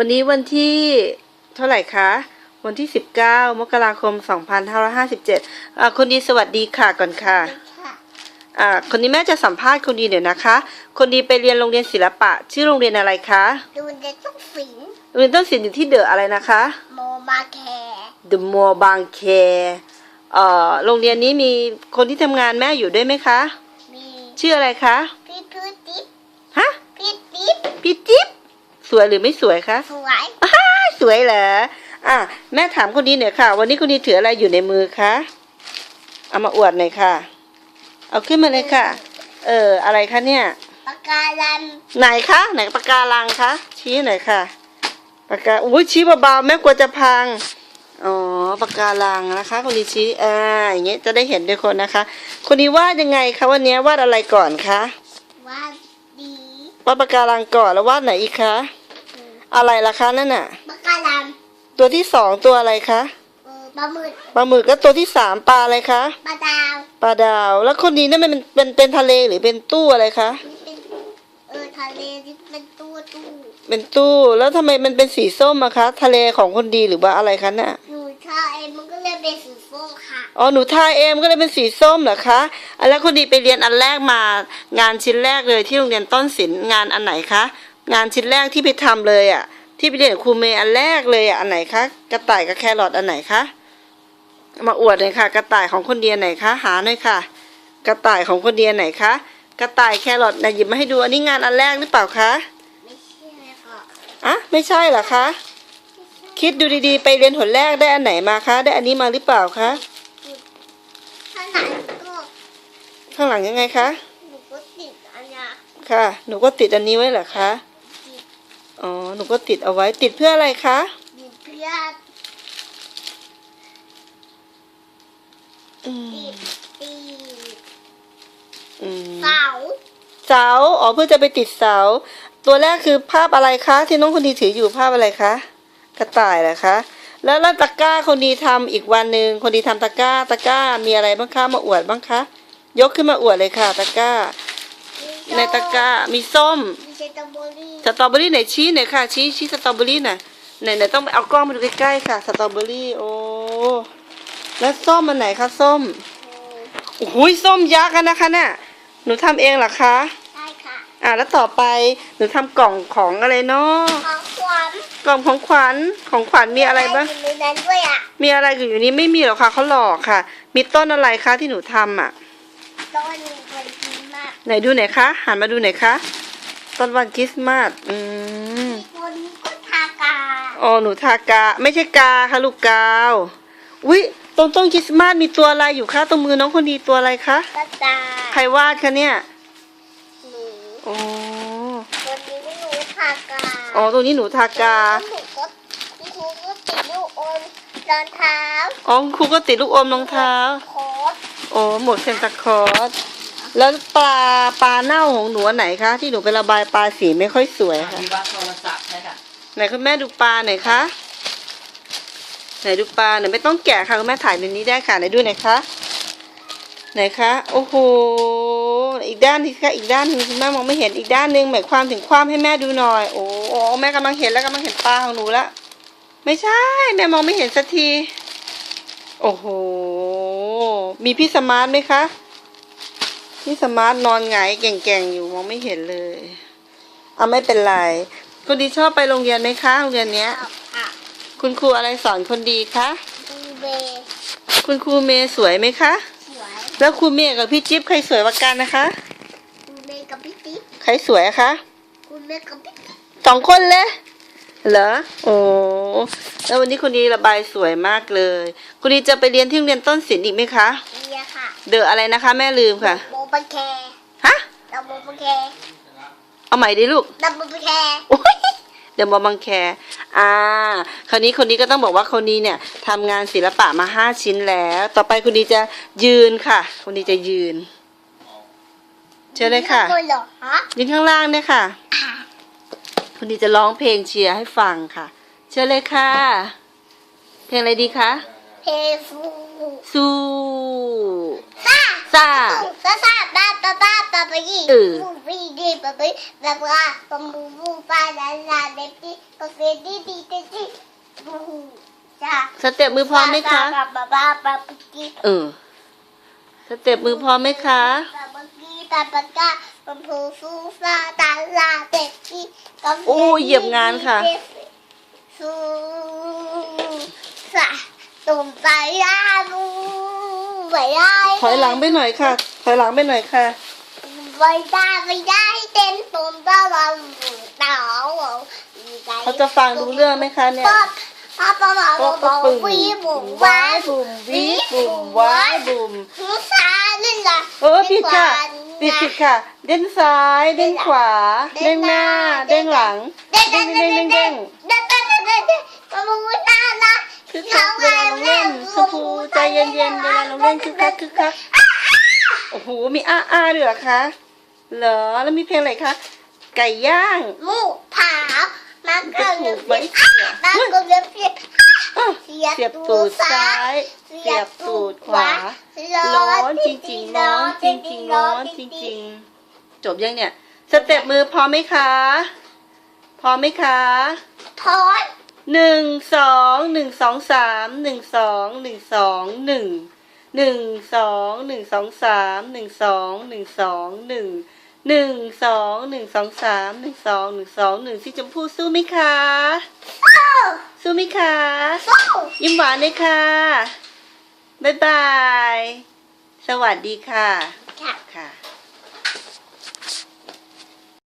วันนี้วันที่เท่าไหร่คะ วันที่ 19 มกราคม 2557อ่าคนดีสวัสดีค่ะก่อนค่ะค่ะอ่าคนนี้แม่จะสัมภาษณ์คนดีเดี๋ยวนะคะ คนดีไปเรียนโรงเรียนศิลปะ ชื่อโรงเรียนอะไรคะดูเด็กต้องฝิงโรงเรียนต้นศิลป์อยู่ที่เดอะอะไรนะคะโมมาแคร์ The Mall บางแคเอ่อโรงเรียนนี้มีคนที่ทำงานแม่อยู่ด้วยไหมคะ มี ชื่ออะไรคะ พี่พื้นติ๊บฮะ พี่ติ๊บพี่จิ๊บ สวยหรือไม่สวยคะสวยอ้ายสวยเหรออะแม่ถามคนนี้หน่อยค่ะ วันนี้คนนี้ถืออะไรอยู่ในมือคะเอามาอวดหน่อยค่ะ เอาขึ้นมาเลยค่ะ เอออะไรคะเนี่ยปากกาลันไหนคะไหนปากการังคะชี้หน่อยค่ะปากกาอุ้ยชี้เบาๆแม่กลัวจะพังอ๋อปากการังนะคะคนนี้ชี้อ่าอย่างเงี้ยจะได้เห็นด้วยคนนะคะ คนนี้วาดยังไงคะวันนี้วาดอะไรก่อนคะว่าดีวาดปากการังก่อนแล้ววาดไหนอีกคะ อะไรล่ะคะนั่นน่ะปากกาลันตัวที่สองตัวอะไรคะเออปลาหมึกปลาหมึกก็ตัวที่สามปลาอะไรคะปลาดาวปลาดาว แล้วคนนี้นั่นมันเป็นเป็นเป็นทะเลหรือเป็นตู้อะไรคะนี่เป็นเออทะเลที่เป็นตู้ตู้เป็นตู้แล้วทำไมมันเป็นสีส้มอะคะ ทะเลของคนดีหรือว่าอะไรคะน่ะ หนูชาเองมันก็เลยเป็นสีส้มค่ะอ๋อ หนูทาเองก็เลยเป็นสีส้มเหรอคะอันแล้วคนดีไปเรียนอันแรกมางานชิ้นแรกเลยที่โรงเรียนต้นศิลป์งานอันไหนคะ งานชิ้นแรกที่ไปทำเลยอะที่ไปเรียนกับครูเมย์อันแรกเลยอะอันไหนคะกระต่ายกับแครอทอันไหนคะเอามาอวดเลยค่ะ กระต่ายของคนเดียนไหนคะหาหน่อยค่ะ กระต่ายของคนเดียนไหนคะกระต่ายแครอทนะหยิบมาให้ดูอันนี้งานอันแรกหรือเปล่าคะไม่ใช่ค่ะอะไม่ใช่เหรอคะ คิดดูดีๆ ไปเรียนหนแรกได้อันไหนมาคะ ได้อันนี้มาหรือเปล่าคะถ้าหนังก็ข้างหลังยังไงคะหนูก็ติดอันเนี้ยค่ะ หนูก็ติดอันนี้ไว้เหรอคะติด อ๋อ หนูก็ติดเอาไว้ติดเพื่ออะไรคะ ติดเพื่ออืมติดติดอืมเสาเสา อ๋อ เพื่อจะไปติดเสา ตัวแรกคือภาพอะไรคะ ที่น้องคนดีถืออยู่ภาพอะไรคะ กระต่ายเหรอคะ แล้วแล้วตะกร้าคนดีทำอีกวันหนึ่งคนดีทำตะกร้า ตะกร้ามีอะไรบ้างคะมาอวดบ้างคะ ยกขึ้นมาอวดเลยค่ะ ตะกร้า ในตะกร้ามีส้ม มีเชตาบอรี่สตรอเบอรี่ไหนชี้หน่อยค่ะ ชี้ชี้สตรอเบอรี่หน่อยไหนไหนต้องไปเอากล้องมาดูใกล้ๆค่ะ สตรอเบอรี่โอ้แล้วส้มมันไหนคะส้มโอ้โหส้มยักษ์อะนะคะน่ะหนูทำเองเหรอคะได้ค่ะอ่าแล้วต่อไปหนูทำกล่องของอะไรเนาะของขวัญกล่องของขวัญของขวัญมีอะไรบ้างยู่ในนั้นด้วยอะมีอะไรอยู่นี้ไม่มีหรอกค่ะเขาหลอกค่ะ มีต้นอะไรคะที่หนูทำอะต้นคนดีมากไหนดูหน่อยคะหันมาดูหน่อยคะ ต้นวันคริสต์มาสอืมคนนี้ก็ทากาอ๋อหนูทากา ไม่ใช่กาค่ะลูกกาวอุ้ยตรงต้นคริสต์มาสมีตัวอะไรอยู่คะตรงมือน้องคนดีตัวอะไรคะกระตายใครวาดคะเนี่ยหนูอ๋อคนนี้ไม่รู้ทากาอ๋อตรงนี้หนูทากาหนูก็คุณครูก็ติดลูกอมรองเท้าอ๋อครูก็ติดลูกอมรองเท้าโค้ดอ๋อหมดเซนตาคลอส แล้วปลาปลาเน่าของหนูอันไหนคะที่หนูไประบายปลาสีไม่ค่อยสวยค่ะมีวัดโทรศัพท์ใช่ค่ะไหนคุณแม่ดูปลาหน่อยคะไหนดูปลาหน่อยไม่ต้องแกะค่ะคุณแม่ถ่ายในนี้ได้ค่ะไหนดูหน่อยคะไหนคะโอ้โหอีกด้านนึงค่ะอีกด้านหนึงคุณแม่มองไม่เห็นอีกด้านหนึงหมายความถึงความให้แม่ดูหน่อย โอ้โอ้แม่กำลังเห็นแล้วกำลังเห็นปลาของหนูแล้วไม่ใช่ แม่มองไม่เห็นสักที โอ้โหมีพี่สมาร์ทไหมคะ พี่สมาร์ทนอนหงายแก่งๆอยู่มองไม่เห็นเลยเอาไม่เป็นไรคนดีชอบไปโรงเรียนไหมคะโรงเรียนเนี้ยเอาอะคุณครูอะไรสอนคนดีคะดูเบย์คุณครูเมย์สวยไหมคะ สวยแล้วครูเมย์กับพี่จิ๊บใครสวยกว่ากันนะคะดูเบย์กับพี่ติ๊บใครสวยอะคะคุณเบย์กับพี่ติ๊บสองคนเลยเหรอโอ้แล้ววันนี้คุณดีระบายสวยมากเลย คุณดีจะไปเรียนที่โรงเรียนต้นศิลป์อีกไหมคะเบียร์ค่ะ เดอะอะไรนะคะ แม่ลืมค่ะ โบ บันแคร์ฮะดับโบบันแคร์เอาใหม่ดิลูกดับโบบันแคร์โอ้ยเดี๋ยวมอบังแคร์อ่า คราวนี้คนนี้ก็ต้องบอกว่าคนนี้เนี่ยทำงานศิลปะมาห้าชิ้นแล้ว ต่อไปคุณดีจะยืนค่ะคุณดีจะยืน เชิญเลยค่ะไม่เหรอฮะยืนข้างล่างเนี่ยค่ะคุณดีจะร้องเพลงเชียร์ให้ฟังค่ะ เชิญเลยค่ะ เพลงอะไรดีคะ เพฟูสู้ซ่า ซ่าซาซาบ้าบ้าบ้าบ้าบ้ายี่เออบูบีดีบ้าบ้าบ้าบ้าบ้าบูบูบ้าลาลาเด็กดีบ้าเฟดีดีดีดีบูจ้าสเต็ปมือพร้อมไหมคะบ้าบ้าบ้าบ้าบ้ากีเออสเต็ปมือพร้อมไหมคะบ้าบ้ากีบ้าบ้ากาบ้าบูฟูฟ้าตาลาเด็กดีโอ้ยเหยียบงานค่ะฟูฟ้าตุ่มไปยาบู ไปได้ถอยหลังไปหน่อยค่ะ ถอยหลังไปหน่อยค่ะไปได้ไปได้เต้นตุ่มบ้าบ้าเต่าเขาจะฟังรู้เรื่องไหมคะเนี่ยป๊อปป๊อปป๊อปป๊อปป๊อปวีบุ๋มว้าบุ๋มวิบุ๋มว้ายบุ๋มหูซานี่ล่ะเออผิดค่ะผิดผิดค่ะ เด้งซ้ายเด้งขวา เด้งหน้า เด้งหลัง เด้งเด้เด้งงเด้เด้งงเด้เด้งงเด้งเด้งเด้งเด้งเด้งมาบูน่ารัก คือคักเวลาลงเล่นชมพูใจเย็นๆเวลาลงเล่นคือคักคือคักโอ้โหมีอ้าอ้าด้วยเหรอคะเหรอแล้วมีเพลงอะไรคะไก่ย่างหมูผามาจะเกิดถูกไหมเสียมาเกิดเสียอ้าวเสียเสียบตูตูดดซ้าซ้ายยเสียบตูดขวาร้ร้ออนนจจริริงงๆๆร้ร้ออนนจจริริงงๆๆร้ร้ออนนจจริงริงๆ จบยังเนี่ย สเต็ปมือพร้อมไหมคะพร้อมไหมคะๆถอน หนึ่งสองหนึ่งสองสามหนึ่งสองหนึ่งสองหนึ่งหนึ่งสองหนึ่งสองสามหนึ่งสองหนึ่งสองหนึ่งหนึ่งสองหนึ่งสองสามหนึ่งสองหนึ่งสองหนึ่งสีชมพูสู้ไหมคะสู้ไหมคะยิ้มหวานเลยค่ะบ๊ายบาย สวัสดีค่ะค่ะ